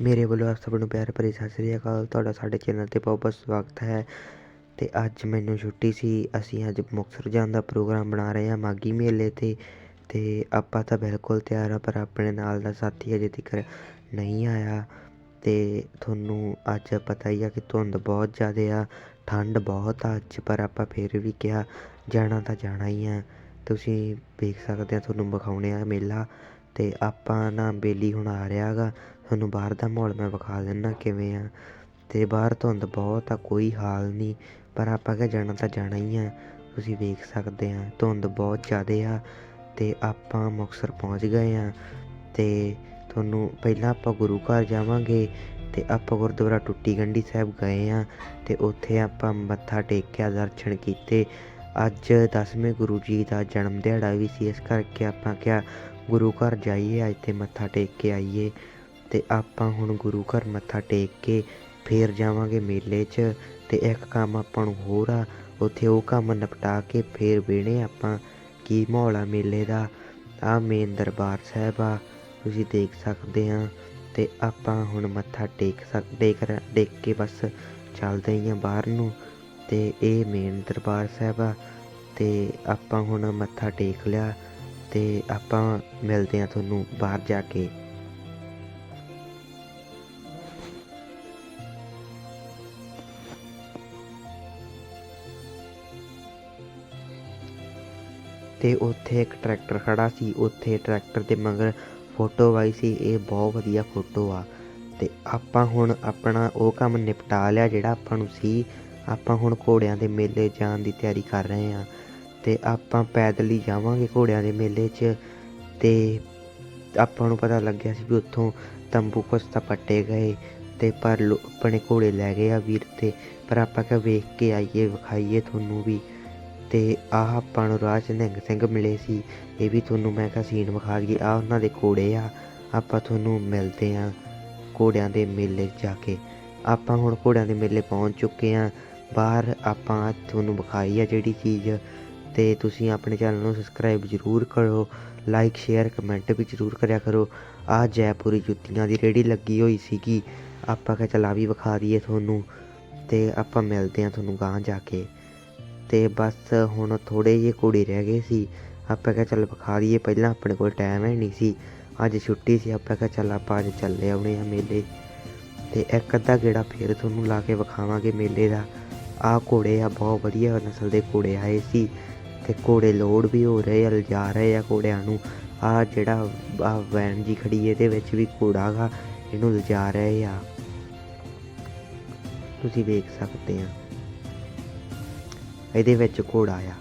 ਮੇਰੇ ਵੱਲੋਂ ਆਪ ਸਭ ਨੂੰ ਪਿਆਰ ਭਰੀ ਸਤਿ ਸ੍ਰੀ ਅਕਾਲ। ਤੁਹਾਡਾ ਸਾਡੇ ਚੈਨਲ ਤੇ ਬਹੁਤ ਬਹੁਤ ਸਵਾਗਤ ਹੈ। ਤੇ ਅੱਜ ਮੈਨੂੰ ਛੁੱਟੀ ਸੀ। ਅਸੀਂ ਅੱਜ ਮੁਕਤਸਰ ਜਾਣ ਦਾ ਪ੍ਰੋਗਰਾਮ ਬਣਾ ਰਹੇ ਹਾਂ ਮਾਗੀ ਮੇਲੇ ਤੇ। ਤੇ ਆਪਾਂ ਤਾਂ ਬਿਲਕੁਲ ਤਿਆਰ ਆ ਪਰ ਆਪਣੇ ਨਾਲ ਦਾ ਸਾਥੀ ਅਜੇ ਤੱਕ ਨਹੀਂ ਆਇਆ। ਤੇ ਤੁਹਾਨੂੰ ਅੱਜ ਪਤਾ ਹੀ ਆ ਕਿ ਧੁੰਦ ਬਹੁਤ ਜ਼ਿਆਦਾ ਆ, ਠੰਡ ਬਹੁਤ ਆ ਅੱਜ, ਪਰ ਆਪਾਂ ਫਿਰ ਵੀ ਕਿਹਾ ਜਾਣਾ ਤਾਂ ਜਾਣਾ ਹੀ ਆ। ਤੁਸੀਂ ਵੇਖ ਸਕਦੇ ਆ, ਤੁਹਾਨੂੰ ਵਿਖਾਉਣੇ ਆ ਮੇਲਾ। ਤੇ ਆਪਾਂ ਨਾ ਬੇਲੀ ਹੁਣ ਆ ਰਿਹਾ ਗਾ ਤੁਹਾਨੂੰ ਬਾਹਰ ਦਾ ਮਾਹੌਲ ਮੈਂ ਵਿਖਾ ਦਿੰਦਾ ਕਿਵੇਂ ਆ। ਅਤੇ ਬਾਹਰ ਧੁੰਦ ਬਹੁਤ ਆ, ਕੋਈ ਹਾਲ ਨਹੀਂ। ਪਰ ਆਪਾਂ ਕਿਹਾ ਜਾਣਾ ਤਾਂ ਜਾਣਾ ਹੀ ਆ। ਤੁਸੀਂ ਵੇਖ ਸਕਦੇ ਆ, ਧੁੰਦ ਬਹੁਤ ਜ਼ਿਆਦੇ ਆ ਤੇ ਆਪਾਂ ਮੁਕਤਸਰ ਪਹੁੰਚ ਗਏ ਆ। ਤੇ ਤੁਹਾਨੂੰ ਪਹਿਲਾਂ ਆਪਾਂ ਗੁਰੂ ਘਰ ਜਾਵਾਂਗੇ ਤੇ ਆਪਾਂ ਗੁਰਦੁਆਰਾ ਟੁੱਟੀ ਗੰਢੀ ਸਾਹਿਬ ਗਏ ਆ ਤੇ ਉੱਥੇ ਆਪਾਂ ਮੱਥਾ ਟੇਕਿਆ ਦਰਸ਼ਨ ਕੀਤੇ। ਅੱਜ ਦਸਵੇਂ ਗੁਰੂ ਜੀ ਦਾ ਜਨਮ ਦਿਹਾੜਾ ਵੀ ਸੀ, ਇਸ ਕਰਕੇ ਆਪਾਂ ਕਿਹਾ ਗੁਰੂ ਘਰ ਜਾਈਏ, ਅੱਜ ਤੇ ਮੱਥਾ ਟੇਕ ਕੇ ਆਈਏ। ਤੇ ਆਪਾਂ ਹੁਣ ਗੁਰੂ ਘਰ ਮੱਥਾ ਟੇਕ ਕੇ ਫੇਰ ਜਾਵਾਂਗੇ ਮੇਲੇ 'ਚ ਤੇ ਇੱਕ ਕੰਮ ਆਪਾਂ ਨੂੰ ਹੋਰ ਆ, ਉੱਥੇ ਉਹ ਕੰਮ ਨਿਪਟਾ ਕੇ ਫੇਰ ਵੇਣੇ ਆਪਾਂ ਕੀ ਮਾਹੌਲ ਆ ਮੇਲੇ ਦਾ। ਆ ਮੇਨ ਦਰਬਾਰ ਸਾਹਿਬ ਆ, ਤੁਸੀਂ ਦੇਖ ਸਕਦੇ ਆ ਤੇ ਆਪਾਂ ਹੁਣ ਮੱਥਾ ਟੇਕ ਸਕਦੇ ਕਰ ਟੇਕ ਕੇ ਬਸ ਚੱਲਦੇ ਹੀ ਆ ਬਾਹਰ ਨੂੰ ਤੇ ਇਹ ਮੇਨ ਦਰਬਾਰ ਸਾਹਿਬ ਆ ਤੇ ਆਪਾਂ ਹੁਣ ਮੱਥਾ ਟੇਕ ਲਿਆ ਤੇ ਆਪਾਂ ਮਿਲਦੇ ਆ ਤੁਹਾਨੂੰ ਬਾਹਰ ਜਾ ਕੇ। ਤੇ ਉੱਥੇ ਇੱਕ ਟਰੈਕਟਰ ਖੜਾ ਸੀ, ਉੱਥੇ ਟਰੈਕਟਰ ਦੇ ਮਗਰ ਫੋਟੋ ਆਈ ਸੀ, ਇਹ ਬਹੁਤ ਵਧੀਆ ਫੋਟੋ ਆ। ਤੇ ਆਪਾਂ ਹੁਣ ਆਪਣਾ ਉਹ ਕੰਮ ਨਿਪਟਾ ਲਿਆ ਜਿਹੜਾ ਆਪਾਂ ਨੂੰ ਸੀ। ਆਪਾਂ ਹੁਣ ਘੋੜਿਆਂ ਦੇ ਮੇਲੇ ਜਾਣ ਦੀ ਤਿਆਰੀ ਕਰ ਰਹੇ ਹਾਂ। ਤੇ ਆਪਾਂ ਪੈਦਲ ਹੀ ਜਾਵਾਂਗੇ ਘੋੜਿਆਂ ਦੇ ਮੇਲੇ 'ਚ। ਤੇ ਆਪਾਂ ਨੂੰ ਪਤਾ ਲੱਗਿਆ ਸੀ ਵੀ ਉੱਥੋਂ ਤੰਬੂ ਕੁਛ ਤਾਂ ਪੱਟੇ ਗਏ ਤੇ ਪਰ ਲੋ- ਆਪਣੇ ਘੋੜੇ ਲੈ ਗਏ ਆ ਵੀਰ ਤੇ। ਪਰ ਆਪਾਂ ਕਿਹਾ ਵੇਖ ਕੇ ਆਈਏ, ਵਿਖਾਈਏ ਤੁਹਾਨੂੰ ਵੀ। ਅਤੇ ਆਹ ਆਪਾਂ ਨੂੰ ਰਾਹ 'ਚ ਨਿਹੰਗ ਸਿੰਘ ਮਿਲੇ ਸੀ। ਇਹ ਵੀ ਤੁਹਾਨੂੰ ਮੈਂ ਕਿਹਾ ਸੀਨ ਵਿਖਾ ਦਈਏ। ਆਹ ਉਹਨਾਂ ਦੇ ਘੋੜੇ ਆ। ਆਪਾਂ ਤੁਹਾਨੂੰ ਮਿਲਦੇ ਆ ਘੋੜਿਆਂ ਦੇ ਮੇਲੇ ਜਾ ਕੇ। ਆਪਾਂ ਹੁਣ ਘੋੜਿਆਂ ਦੇ ਮੇਲੇ ਪਹੁੰਚ ਚੁੱਕੇ ਆ। ਬਾਹਰ ਆਪਾਂ ਤੁਹਾਨੂੰ ਵਿਖਾਈ ਆ ਜਿਹੜੀ ਚੀਜ਼। ਤੇ ਤੁਸੀਂ ਆਪਣੇ ਚੈਨਲ ਨੂੰ ਸਬਸਕ੍ਰਾਈਬ ਜ਼ਰੂਰ ਕਰੋ। ਲਾਈਕ ਸ਼ੇਅਰ ਕਮੈਂਟ ਵੀ ਜ਼ਰੂਰ ਕਰਿਆ ਕਰੋ। ਆ ਜੈਪੁਰੀ ਜੁੱਤੀਆਂ ਦੀ ਰੇੜੀ ਲੱਗੀ ਹੋਈ ਸੀਗੀ। ਆਪਾਂ ਕਿਹਾ ਚਲਾ ਵੀ ਵਿਖਾ ਦਈਏ ਤੁਹਾਨੂੰ। ਤੇ ਆਪਾਂ ਮਿਲਦੇ ਆ ਤੁਹਾਨੂੰ ਗਾਂਹ ਜਾ ਕੇ। ਅਤੇ ਬਸ ਹੁਣ ਥੋੜ੍ਹੇ ਜਿਹੇ ਘੋੜੇ ਰਹਿ ਗਏ ਸੀ। ਆਪਾਂ ਕਿਹਾ ਚੱਲ ਵਿਖਾ ਦਈਏ, ਪਹਿਲਾਂ ਆਪਣੇ ਕੋਲ ਟਾਈਮ ਹੈ ਨਹੀਂ ਸੀ। ਅੱਜ ਛੁੱਟੀ ਸੀ, ਆਪਾਂ ਕਿਹਾ ਚੱਲ ਆਪਾਂ ਅੱਜ ਚੱਲੇ ਆਉਣੇ ਆ ਮੇਲੇ। ਅਤੇ ਇੱਕ ਅੱਧਾ ਗੇੜਾ ਫੇਰ ਤੁਹਾਨੂੰ ਲਾ ਕੇ ਵਿਖਾਵਾਂਗੇ ਮੇਲੇ ਦਾ। ਆਹ ਘੋੜੇ ਆ, ਬਹੁਤ ਵਧੀਆ ਨਸਲ ਦੇ ਘੋੜੇ ਆਏ ਸੀ। ਅਤੇ ਘੋੜੇ ਲੋਡ ਵੀ ਹੋ ਰਹੇ ਆ ਲਿਜਾ ਰਹੇ ਆ ਘੋੜਿਆਂ ਨੂੰ। ਆ ਜਿਹੜਾ ਆ ਵੈਨ ਜੀ ਖੜੀ ਇਹਦੇ ਵਿੱਚ ਵੀ ਘੋੜਾ ਗਾ, ਇਹਨੂੰ ਲਿਜਾ ਰਹੇ ਆ। ਤੁਸੀਂ ਵੇਖ ਸਕਦੇ ਆ। ਇਹਦੇ ਵਿੱਚ ਘੋੜਾ ਆ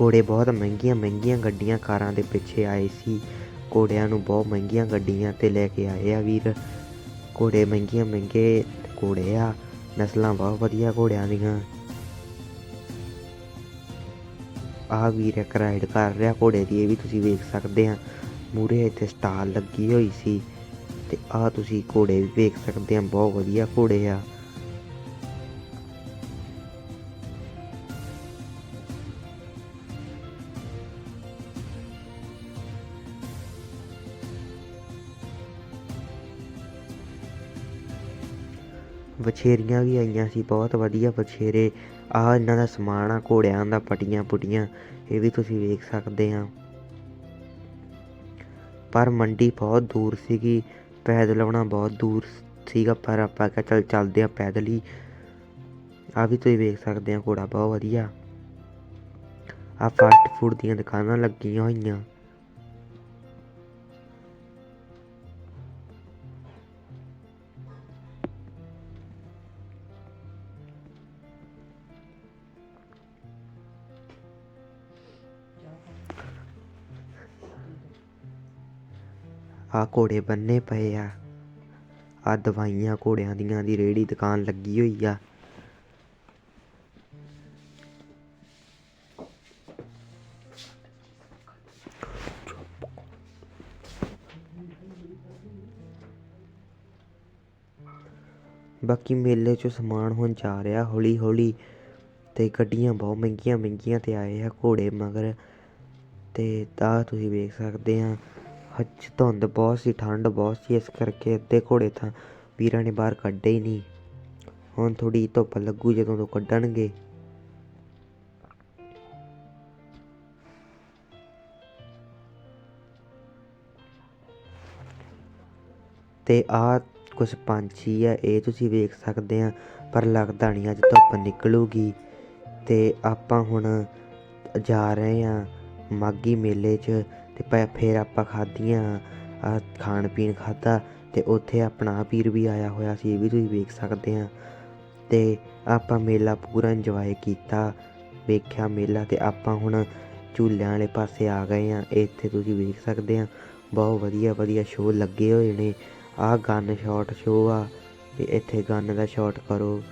ਘੋੜੇ ਬਹੁਤ ਮਹਿੰਗੀਆਂ ਮਹਿੰਗੀਆਂ ਗੱਡੀਆਂ ਕਾਰਾਂ ਦੇ ਪਿੱਛੇ ਆਏ ਸੀ। ਘੋੜਿਆਂ ਨੂੰ ਬਹੁਤ ਮਹਿੰਗੀਆਂ ਗੱਡੀਆਂ ਤੇ ਲੈ ਕੇ ਆਏ ਆ ਵੀਰ। ਘੋੜੇ ਮਹਿੰਗੀਆਂ, ਮਹਿੰਗੇ ਘੋੜੇ ਆ। ਨਸਲਾਂ ਬਹੁਤ ਵਧੀਆ ਘੋੜਿਆਂ ਦੀਆਂ। ਆਹ ਵੀਰ ਇੱਕ ਰਾਈਡ ਕਰ ਰਿਹਾ ਘੋੜੇ ਦੀ, ਇਹ ਵੀ ਤੁਸੀਂ ਵੇਖ ਸਕਦੇ ਆ। ਮੂਰੇ ਇੱਥੇ ਸਟਾਲ ਲੱਗੀ ਹੋਈ ਸੀ ਤੇ ਆਹ ਤੁਸੀਂ ਘੋੜੇ ਵੀ ਵੇਖ ਸਕਦੇ ਆ, ਬਹੁਤ ਵਧੀਆ ਘੋੜੇ ਆ। ਵਛੇਰੀਆਂ ਵੀ ਆਈਆਂ ਸੀ, ਬਹੁਤ ਵਧੀਆ ਵਛੇਰੇ ਆਹ ਇਹਨਾਂ ਦਾ ਸਮਾਨ ਆ, ਘੋੜਿਆਂ ਦਾ, ਪਟੀਆਂ ਪੁਟੀਆਂ, ਇਹ ਵੀ ਤੁਸੀਂ ਵੇਖ ਸਕਦੇ ਆ। ਪਰ ਮੰਡੀ ਬਹੁਤ ਦੂਰ ਸੀਗੀ, ਪੈਦਲ ਆਉਣਾ ਬਹੁਤ ਦੂਰ ਸੀਗਾ, ਪਰ ਆਪਾਂ ਕਿਹਾ ਚੱਲ ਚੱਲਦੇ ਆ ਪੈਦਲ ਹੀ। ਆ ਵੀ ਤੁਸੀਂ ਵੇਖ ਸਕਦੇ ਆ, ਘੋੜਾ ਬਹੁਤ ਵਧੀਆ। ਆ ਫਾਸਟ ਫੂਡ ਦੀਆਂ ਦੁਕਾਨਾਂ ਲੱਗੀਆਂ ਹੋਈਆਂ। ਆ ਘੋੜੇ ਬੰਨੇ ਪਏ ਆ। ਆ ਦਵਾਈਆਂ ਘੋੜਿਆਂ ਦੀਆਂ ਦੀ ਰੇੜੀ ਦੁਕਾਨ ਲੱਗੀ ਹੋਈ ਆ। ਬਾਕੀ ਮੇਲੇ 'ਚੋਂ ਸਮਾਨ ਹੁਣ ਜਾ ਰਿਹਾ ਹੌਲੀ ਹੌਲੀ ਤੇ ਗੱਡੀਆਂ ਬਹੁਤ ਮਹਿੰਗੀਆਂ ਮਹਿੰਗੀਆਂ ਤੇ ਆਏ ਆ ਘੋੜੇ ਮਗਰ ਤੇ ਤਾਂ ਤੁਸੀਂ ਵੇਖ ਸਕਦੇ ਆ ਅੱਜ ਧੁੰਦ ਬਹੁਤ ਸੀ, ਠੰਡ ਬਹੁਤ ਸੀ, ਇਸ ਕਰਕੇ ਅੱਧੇ ਘੋੜੇ ਤਾਂ ਵੀਰਾਂ ਨੇ ਬਾਹਰ ਕੱਢੇ ਹੀ ਨਹੀਂ। ਹੁਣ ਥੋੜੀ ਧੁੱਪ ਲੱਗੂ ਜਦੋਂ ਤੋਂ ਕੱਢਣਗੇ। ਤੇ ਆਹ ਕੁਛ ਪੰਛੀ ਆ, ਇਹ ਤੁਸੀਂ ਵੇਖ ਸਕਦੇ ਆ, ਪਰ ਲੱਗਦਾ ਨਹੀਂ ਅੱਜ ਧੁੱਪ ਨਿਕਲੂਗੀ। ਤੇ ਆਪਾਂ ਹੁਣ ਜਾ ਰਹੇ ਆ ਮਾਗੀ ਮੇਲੇ 'ਚ। ਤੇ ਪ- ਫਿਰ ਆਪਾਂ ਖਾਧੀਆਂ, ਆ ਖਾਣ ਪੀਣ ਖਾਧਾ ਤੇ ਉੱਥੇ ਆਪਣਾ ਪੀਰ ਵੀ ਆਇਆ ਹੋਇਆ ਸੀ, ਇਹ ਵੀ ਤੁਸੀਂ ਵੇਖ ਸਕਦੇ ਆ। ਤੇ ਆਪਾਂ ਮੇਲਾ ਪੂਰਾ ਇੰਜੋਏ ਕੀਤਾ, ਵੇਖਿਆ ਮੇਲਾ ਤੇ ਆਪਾਂ ਹੁਣ ਝੂਲਿਆਂ ਵਾਲੇ ਪਾਸੇ ਆ ਗਏ ਆ, ਇੱਥੇ ਤੁਸੀਂ ਵੇਖ ਸਕਦੇ ਆ, ਬਹੁਤ ਵਧੀਆ ਵਧੀਆ ਸ਼ੋਅ ਲੱਗੇ ਹੋਏ ਨੇ। ਆਹ ਗਨ ਸ਼ਾਟ ਸ਼ੋਅ ਆ, ਤੇ ਇੱਥੇ ਗਨ ਦਾ ਸ਼ਾਟ ਕਰੋ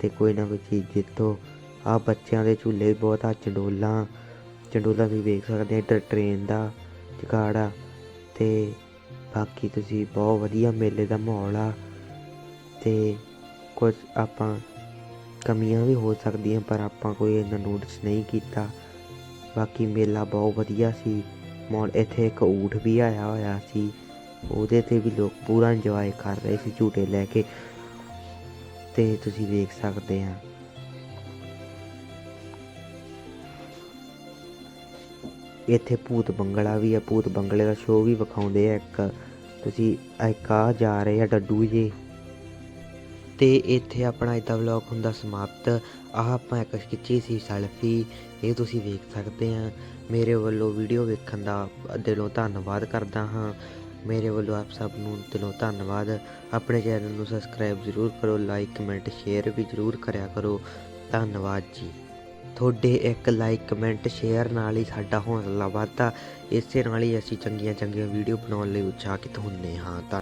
ਤੇ ਕੋਈ ਨਾ ਕੋਈ ਚੀਜ਼ ਜਿੱਤੋ। ਆਹ ਬੱਚਿਆਂ ਦੇ ਝੂਲੇ ਵੀ ਬਹੁਤ ਆ, ਚੰਡੋਲਾਂ, ਚੰਡੋਲਾ ਤੁਸੀਂ ਵੇਖ ਸਕਦੇ ਆ, ਇੱਧਰ ਟ੍ਰੇਨ ਦਾ। ਜਗਾੜਾ ਤੇ ਬਾਕੀ ਤੁਸੀਂ ਬਹੁਤ ਵਧੀਆ ਮੇਲੇ ਦਾ ਮਾਹੌਲ ਆ ਤੇ ਕੁਝ ਆਪਾਂ ਕਮੀਆਂ ਵੀ ਹੋ ਸਕਦੀਆਂ ਪਰ ਆਪਾਂ ਕੋਈ ਇਹਨਾਂ ਨੋਟਿਸ ਨਹੀਂ ਕੀਤਾ। ਬਾਕੀ ਮੇਲਾ ਬਹੁਤ ਵਧੀਆ ਸੀ। ਮਾਹੌਲ ਇੱਥੇ ਇੱਕ ਊਠ ਵੀ ਆਇਆ ਹੋਇਆ ਸੀ। ਉਹਦੇ ਤੇ ਵੀ ਲੋਕ ਪੂਰਾ ਇੰਜੋਏ ਕਰ ਰਹੇ ਸੀ ਝੂਟੇ ਲੈ ਕੇ। ਤੇ ਤੁਸੀਂ ਵੇਖ ਸਕਦੇ ਆ। ਇੱਥੇ ਭੂਤ ਬੰਗਲਾ ਵੀ ਹੈ ਭੂਤ ਬੰਗਲੇ ਦਾ ਸ਼ੋਅ ਵੀ ਵਿਖਾਉਂਦੇ ਆ ਇੱਕ। ਤੁਸੀਂ ਇੱਕ ਆ ਜਾ ਰਹੇ ਆ ਡੱਡੂ ਜੇ। ਤੇ ਇੱਥੇ ਆਪਣਾ ਇਹਦਾ ਵਲੌਗ ਹੁੰਦਾ ਸਮਾਪਤ। ਆਹ ਆਪਾਂ ਇੱਕ ਖਿੱਚੀ ਸੀ ਸੈਲਫੀ ਇਹ ਤੁਸੀਂ ਵੇਖ ਸਕਦੇ ਆ। ਮੇਰੇ ਵੱਲੋਂ ਵੀਡੀਓ ਵੇਖਣ ਦਾ ਦਿਲੋਂ ਧੰਨਵਾਦ ਕਰਦਾ ਹਾਂ। ਮੇਰੇ ਵੱਲੋਂ ਆਪ ਸਭ ਨੂੰ ਦਿਲੋਂ ਧੰਨਵਾਦ। ਆਪਣੇ ਚੈਨਲ ਨੂੰ ਸਬਸਕ੍ਰਾਈਬ ਜ਼ਰੂਰ ਕਰੋ ਲਾਈਕ ਕਮੈਂਟ ਸ਼ੇਅਰ ਵੀ ਜ਼ਰੂਰ ਕਰਿਆ ਕਰੋ। ਧੰਨਵਾਦ ਜੀ। ਤੁਹਾਡੇ ਇੱਕ ਲਾਈਕ ਕਮੈਂਟ ਸ਼ੇਅਰ ਨਾਲ ਹੀ ਸਾਡਾ ਹੌਸਲਾ ਵੱਧਦਾ। ਇਸੇ ਨਾਲ ਹੀ ਅਸੀਂ ਚੰਗੀਆਂ ਚੰਗੀਆਂ ਵੀਡੀਓ ਬਣਾਉਣ ਲਈ ਉਤਸ਼ਾਹਿਤ ਹੁੰਦੇ ਹਾਂ। ਤਾਂ